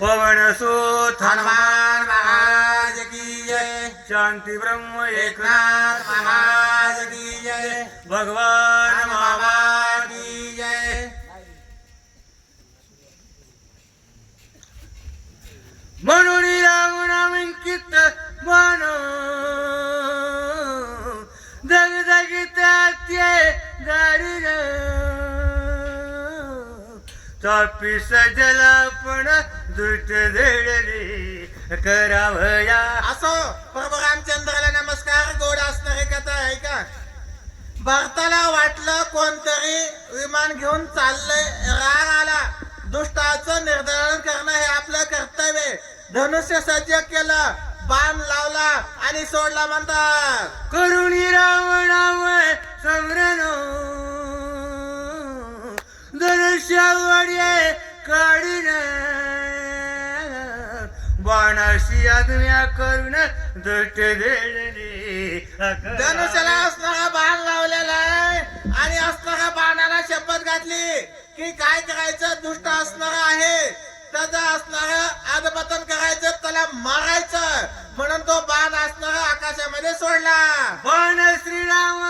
पवन सुत हनुमान महाराज की जय शांती ब्रह्म एकनाथ एकनाथ महाराज की जय भगवान हनुमान मामा बाबा की जय म्हणून राम चापी सजला पण दुष्ट धेडली करावया. असो प्रभू रामचंद्राला नमस्कार गोड असणारी कथा आहे का भरताला वाटलं कोणतरी विमान घेऊन चाललंय राग आला. दुष्टाचं निर्धारण करणं हे आपलं कर्तव्य. धनुष्य सज्ज केलं बाण लावला आणि सोडला म्हणतात. करुणी रावणावर समरण दरश्यावडे काढीन. बाणाशी आज्ञा करून दुष्ट देडली धनुष्याला असणारा बाण लावलेला आहे आणि असणारा बाणाला शपथ घातली की काय करायचं? दुष्ट असणार आहे. त्याचा असणार आदपतन करायचं त्याला मारायचं. म्हणून तो बाण असणार आकाशामध्ये सोडला. बाण श्रीराम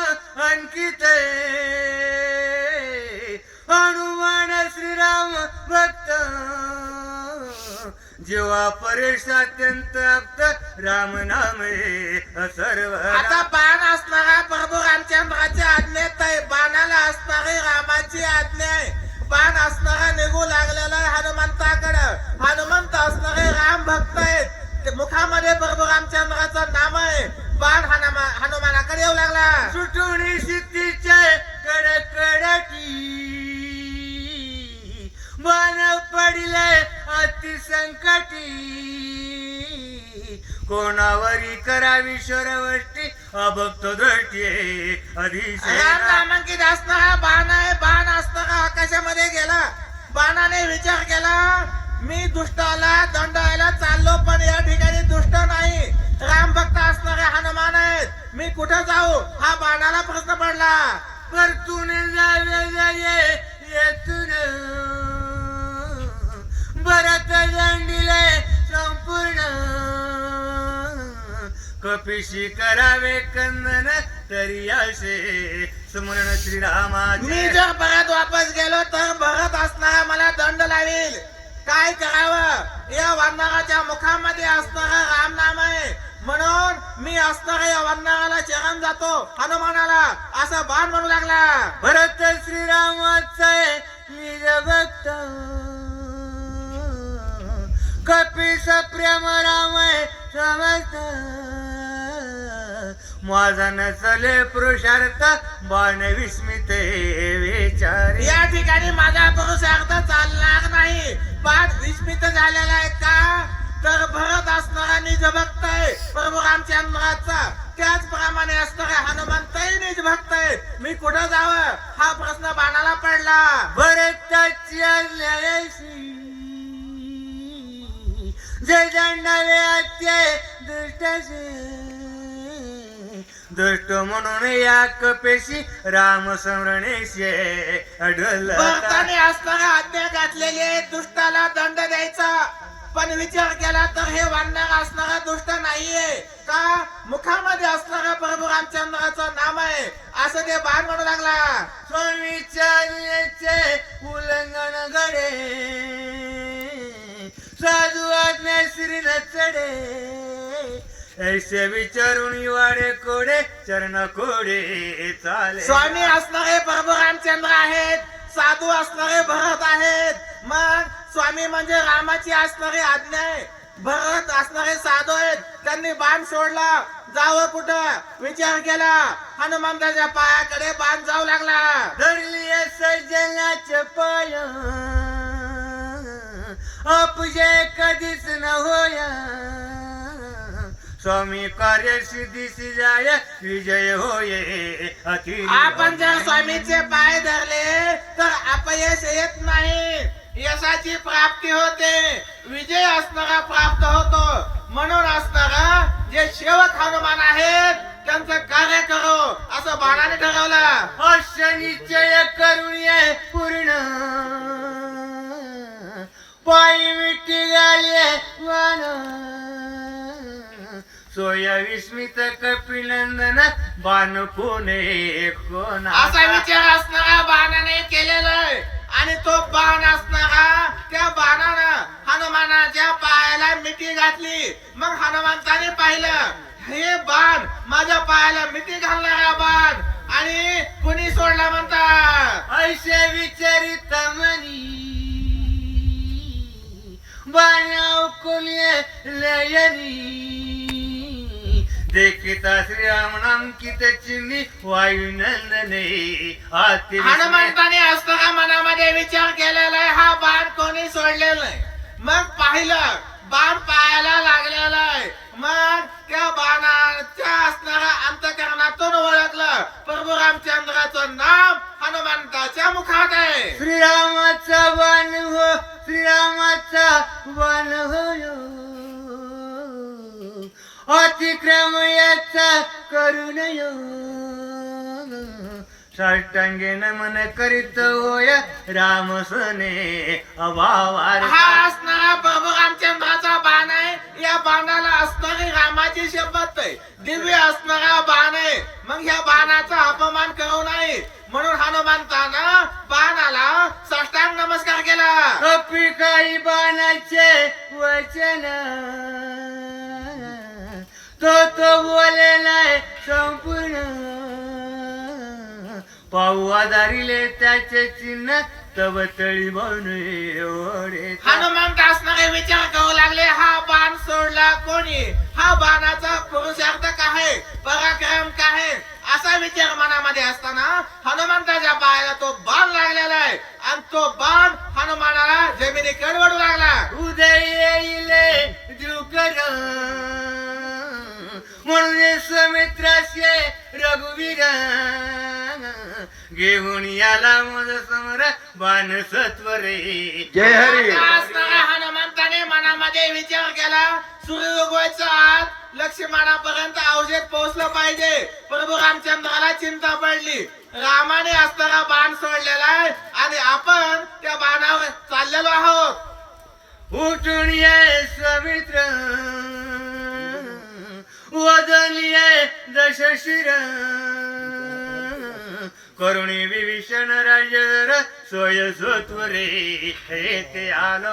अंकित हनुमान श्रीराम भक्त. जेव्हा परेश अत्यंत राम नाम सर्व आता बाण असणारा प्रभू रामचंद्राची आज्ञेत आहे. बाणाला असणारी रामाची आज्ञा आहे. बाण असणारा निघू लागलेला आहे हनुमंताकडं. हनुमंत असणारे राम भक्त आहेत. मुखामध्ये प्रभू रामचंद्राचं नाव आहे. बाण हनुमा हनुमानाकडे येऊ लागला. सुटून सिद्धीचे कडकडाटी संकटी. कोणावरी करावी शरवष्टी अभक्त दृष्टी अधिशय नामांकित असणारा बाण आहे. बाण असणारा आकाशामध्ये गेला. बाणाने विचार केला मी दुष्टाला दंडायला चाललो पण या ठिकाणी दुष्ट नाही. राम भक्त असणारे हनुमान आहेत. मी कुठे जाऊ? हा बाणाला प्रश्न पडला. परतून जावे जाये कपिशी करावे कंदन तरी असे स्मरण श्रीरामाचे. मी जर परत वापस गेलो तर भरत असणारा मला दंड लावेल काय करावं? या वानराच्या मुखामध्ये असणारा राम नाम आहे. म्हणून मी असणाऱ्या या वानराला चरण जातो हनुमानाला. असं बाण म्हणू लागला. भरत श्रीरामाचा निज भक्त. कपिस प्रेम राम समस्त. माझा नचले पुरुषार्थ बाण विस्मित विचार. या ठिकाणी माझा पुरुषार्थ चालणार नाही. बाण विस्मित झालेला आहे का? तर भरत असणारा निज भक्त आहे. प्रभू रामचंद्राचा. त्याचप्रमाणे असणारा हनुमंतही निज भक्त आहे. मी कुठं जावं? हा प्रश्न बाणाला पडला. भरताची आज्ञाशी जय दंडावे अत्य दुष्टाशी दुष्ट म्हणून या कपेशी राम स्मरणेशी अडल भरताने असणारा आज्ञा घातलेली दुष्टाला दंड द्यायचा. पण विचार केला तर हे वाढणार असणारा दुष्ट नाहीये. का? मुखामध्ये असणारा प्रभू रामचंद्राचं नाम आहे. असं ते बाण म्हणू लागला. आज्ञेचे उल्लंघन घडे. साधू आज्ञा श्री चढे ऐसे विचारून वाडे कोडे चरण कोडे चाले. स्वामी असणारे प्रभू रामचंद्र आहेत साधू असणारे भरत आहेत. मग स्वामी म्हणजे रामाची असणारी आज्ञा आहे. भरत असणारे साधू आहेत. त्यांनी बाण सोडला जावं कुठं? विचार केला. हनुमंताच्या पायाकडे बाण जाऊ लागला. धरली सज्जनाचे पाय. अपजे कधीच न होया. स्वामी कार्य सिद्धीसी जाय विजय होये अति आपण जर स्वामीचे पाय धरले तर अपयश येत नाही. यशाची प्राप्ती होते. विजय असणारा प्राप्त होतो. म्हणून असणारा जे सेवक हनुमान आहेत त्यांचं कार्य करो असं बाणाने ठरवलं. अश निश्चय करून ये पूर्ण. पायी मिठी वान सोया विस्मित कपिनंदन बाण कोणे कोण असा विचार असणारा बाणाने केलेला आहे. आणि तो बाण असणारा त्या बाणानं हनुमानाच्या पायाला मिठी घातली. मग हनुमंताने पाहिलं हे बाण माझ्या पायाला मिठी घालणारा बाण. आणि कुणी सोडला म्हणतात ऐसे विचारित मनी बाणाव कोलिये लयनी. देखिता श्रीराम नामकित चिन्ही वायुनंदने आती हनुमंताने असताना मनामध्ये विचार केलेला आहे हा बाण कोणी सोडलेला आहे मग पाहिलं बाण पायाला लागलेला आहे. मग त्या बाणाच्या असणाऱ्या अंतकरणातून ओळखलं प्रभू रामचंद्राचं नाम हनुमंताच्या मुखात आहे. श्रीरामाचा वाण हो श्रीरामाचा वाण होय. अतिक्रम याचा करुणय साष्टांगे नमन करीत होय रामसने अभावार. हा असणारा प्रभू रामचंद्राचा बाण आहे. या बाणाला असणारी रामाची शपथ आहे. दिव्य असणारा बाण आहे. मग ह्या बाणाचा अपमान करू नये. म्हणून हनुमंतानं बाणाला साष्टांग नमस्कार केला. कपी काही बाणाचे वचन. तो तो बोलेलाय संपूर्ण पाहू आधारिले त्याचे चिन्ह तव तळी म्हणून ओढे हनुमंत असणारे विचार करू लागले हा बाण सोडला कोणी? हा बाणाचा पुरुषार्थ काय पराक्रम काय असा विचार मनामध्ये असताना हनुमंताच्या पायाला तो बाण लागलेला आहे. आणि तो बाण हनुमानाला जमिनी कडवडू लागला. उदय येईले समित्राशे रघुवीर. घेऊन याला मज समर बाण सत्वरे. जय हरी. हनुमंताने मनामध्ये विचार केला. सूर्य उगवायचा आत लक्ष्मणापर्यंत अवशेष पोहोचलं पाहिजे. प्रभू रामचंद्राला चिंता पडली. रामाने असणारा बाण सोडलेला आहे आणि आपण त्या बाणावर चाललेलो आहोत. उठून ये समित्र वदनिये दशशिर करुणी विभीषण राजर सोय सत्वरे हे ते आलो